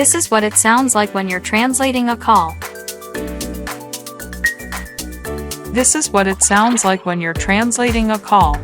This is what it sounds like when you're translating a call. This is what it sounds like when you're translating a call.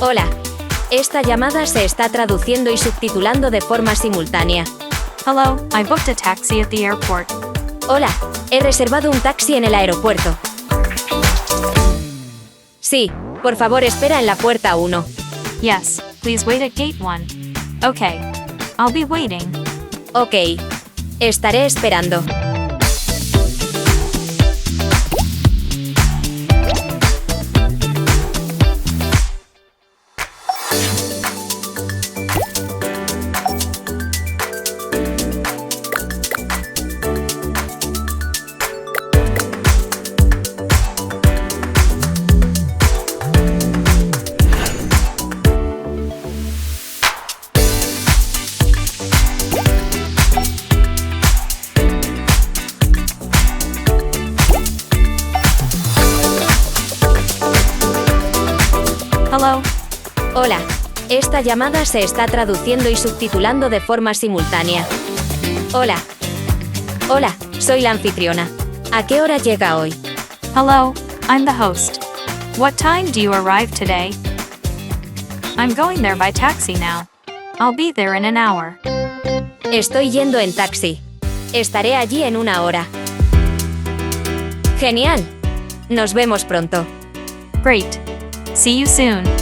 Hola. Esta llamada se está traduciendo y subtitulando de forma simultánea. Hello, I booked a taxi at the airport. Hola, he reservado un taxi en el aeropuerto. Sí, por favor espera en la puerta 1. Yes, please wait at gate 1. Okay. I'll be waiting. Ok. Estaré esperando. Hello, Hola. Esta llamada se está traduciendo y subtitulando de forma simultánea. Hola. Hola, soy la anfitriona. ¿A qué hora llega hoy? hello, I'm the host. What time do you arrive today? I'm going there by taxi now. I'll be there in an hour. Estoy yendo en taxi. Estaré allí en una hora. Genial. Nos vemos pronto. Great. See you soon.